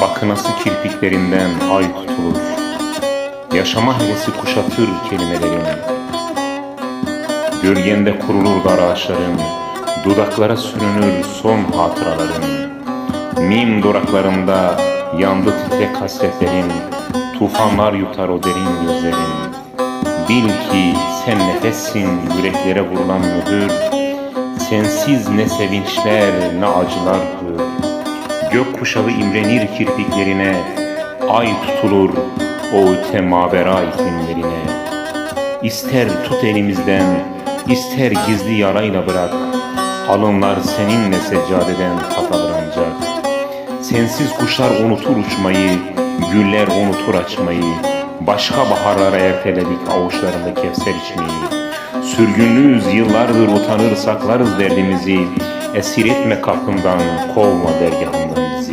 Bakınası kirpiklerinden ay tutulur. Yaşama hevesi kuşatır kelimelerin. Gölgende kurulur dar ağaçların, dudaklara sürünür son hatıraların. Mim duraklarında yandı titrek hasretlerin, tufanlar yutar o derin gözlerin. Bil ki sen nefessin yüreklere vurulan mühür, sensiz ne sevinçler ne acılardır. Gök kuşağı imrenir kirpiklerine, ay tutulur o öte mavera iklimlerine. İster tut elimizden, ister gizli yarayla bırak, alınlar seninle seccadeden tat ancak. Sensiz kuşlar unutur uçmayı, güller unutur açmayı, başka baharlara erteledik avuçlarında kevser içmeyi. Sürgünlüyüz yıllardır utanır saklarız derdimizi, esir etme kapından, kovma dergahından